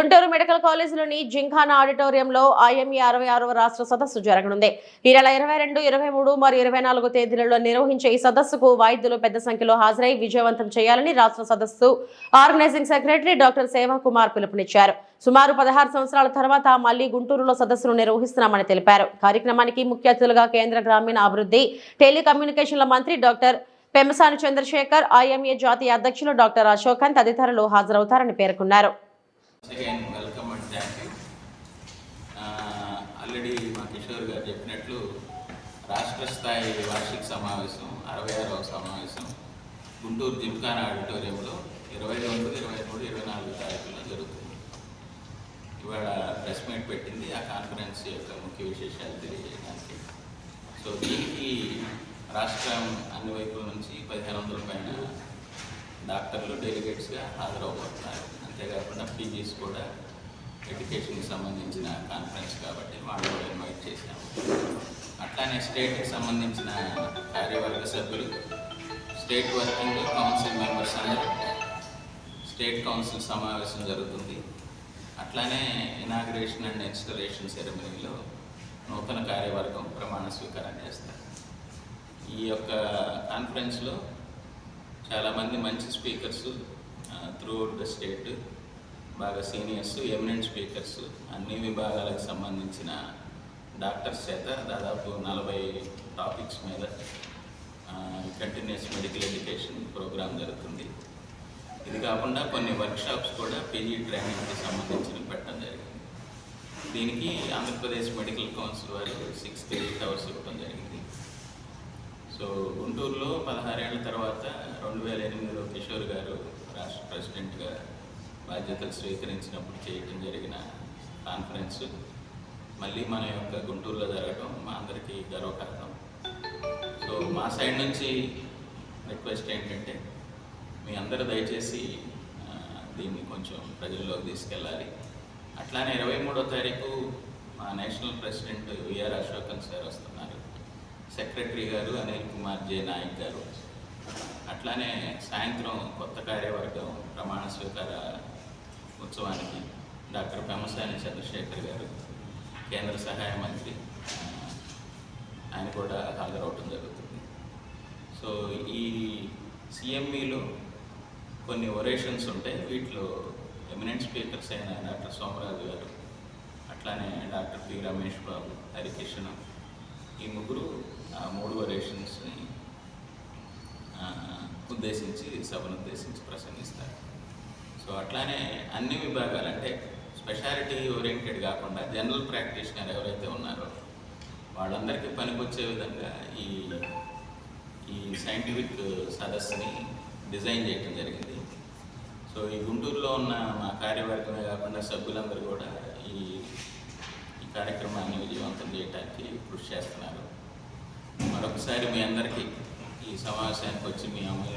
Guntur medical కాలేజీలోని Gymkhana ఆడిటోరియంలో IME అరవై ఆరవ రాష్ట్ర సదస్సు జరగనుంది. ఈ నెల ఇరవై రెండు ఇరవై మూడు మరియు ఇరవై నాలుగు తేదీలలో నిర్వహించే ఈ సదస్సుకు వైద్యులు పెద్ద సంఖ్యలో హాజరై విజయవంతం చేయాలని రాష్ట్ర సదస్సు ఆర్గనైజింగ్ సెక్రటరీ డాక్టర్ సేవా కుమార్ పిలుపునిచ్చారు. సుమారు పదహారు సంవత్సరాల తర్వాత మళ్ళీ గుంటూరులో సదస్సును నిర్వహిస్తున్నామని తెలిపారు. కార్యక్రమానికి ముఖ్య అతిథులుగా కేంద్ర గ్రామీణ అభివృద్ధి టెలికమ్యూనికేషన్ల మంత్రి డాక్టర్ పెమ్మసాని చంద్రశేఖర్ ఐఎంఏ జాతీయ అధ్యక్షులు డాక్టర్ అశోకన్ తదితరులు హాజరవుతారని పేర్కొన్నారు. Again welcome and thank you already మా కిషోర్ గారు చెప్పినట్లు రాష్ట్ర స్థాయి వార్షిక సమావేశం అరవై ఆరవ సమావేశం గుంటూరు జిమ్ఖానా ఆడిటోరియంలో ఇరవై రెండు ఇరవై మూడు ఇరవై నాలుగు తారీఖుల్లో జరుగుతుంది. ఇవాళ ప్రెస్ మీట్ పెట్టింది. ఆ కాన్ఫరెన్స్ యొక్క ముఖ్య విశేషాలు తెలియజేయడానికి. సో దీనికి రాష్ట్రం అన్ని వైపుల నుంచి పదిహేను వందల పైన డాక్టర్లు డెలిగేట్స్గా హాజరవబోతున్నారు అంతేకాకుండా పీజీస్ కూడా ఎడ్యుకేషన్కి సంబంధించిన కాన్ఫరెన్స్ కాబట్టి వాళ్ళు కూడా ఇన్వైట్ చేశాము. అట్లానే స్టేట్కి సంబంధించిన కార్యవర్గ సభ్యులు స్టేట్ వర్కింగ్ కౌన్సిల్ మెంబర్స్ అందరూ స్టేట్ కౌన్సిల్ సమావేశం జరుగుతుంది. అట్లానే ఇనాగ్రేషన్ అండ్ ఇన్స్టలేషన్ సెరమనీలో నూతన కార్యవర్గం ప్రమాణ స్వీకారం చేస్తారు. ఈ యొక్క కాన్ఫరెన్స్లో చాలామంది మంచి speakers throughout the state బాగా సీనియర్స్ ఎమినెంట్ స్పీకర్స్ అన్ని విభాగాలకు సంబంధించిన డాక్టర్స్ చేత దాదాపు నలభై టాపిక్స్ మీద కంటిన్యూస్ మెడికల్ ఎడ్యుకేషన్ ప్రోగ్రామ్ జరుగుతుంది. ఇది కాకుండా కొన్ని వర్క్షాప్స్ కూడా పీజీ ట్రైనింగ్కి సంబంధించిన పెట్టడం జరిగింది. దీనికి ఆంధ్రప్రదేశ్ మెడికల్ కౌన్సిల్ వారి సిక్స్ ఎయిట్ అవర్స్ ఇవ్వడం జరిగింది. సో గుంటూరులో పదహారేళ్ళ తర్వాత రెండు వేల ఎనిమిదిలో కిషోర్ గారు రాష్ట్ర ప్రెసిడెంట్గా బాధ్యతలు స్వీకరించినప్పుడు చేయటం జరిగిన కాన్ఫరెన్స్. మళ్ళీ మన యొక్క గుంటూరులో జరగడం మా అందరికీ గర్వకారణం. సో మా సైడ్ నుంచి రిక్వెస్ట్ ఏంటంటే మీ అందరూ దయచేసి దీన్ని కొంచెం ప్రజల్లోకి తీసుకెళ్ళాలి. అట్లానే ఇరవై మూడో తారీఖు మా national president VR Ashokan sir వస్తున్నారు. సెక్రటరీ గారు అనిల్ కుమార్ జే నాయక్ గారు. అట్లానే సాయంత్రం కొత్త కార్యవర్గం ప్రమాణ స్వీకార ఉత్సవానికి డాక్టర్ పెమ్మసాని చంద్రశేఖర్ గారు కేంద్ర సహాయ మంత్రి ఆయన కూడా హాజరవటం జరుగుతుంది. సో ఈ సిఎంఈలో కొన్ని ఒరేషన్స్ ఉంటాయి. వీటిలో ఎమినెంట్ స్పీకర్స్ అయిన డాక్టర్ సోమరాజు గారు అట్లానే డాక్టర్ పి రమేష్ బాబు హరికృష్ణ ఈ ముగ్గురు ఆ మూడు ఒరేషన్స్ని ఉద్దేశించి సభను ఉద్దేశించి ప్రసంగిస్తారు. సో అట్లానే అన్ని విభాగాలు అంటే స్పెషాలిటీ ఓరియంటెడ్ కాకుండా జనరల్ ప్రాక్టీషనర్ ఎవరైతే ఉన్నారో వాళ్ళందరికీ పనికొచ్చే విధంగా ఈ ఈ సైంటిఫిక్ సదస్సుని డిజైన్ చేయటం జరిగింది. సో ఈ గుంటూరులో ఉన్న మా కార్యవర్గమే కాకుండా సభ్యులందరూ కూడా ఈ ఈ కార్యక్రమాన్ని విజయవంతం చేయడానికి కృషి చేస్తున్నారు. మరొకసారి మీ అందరికీ ఈ సమావేశానికి వచ్చి మీ అమూల్య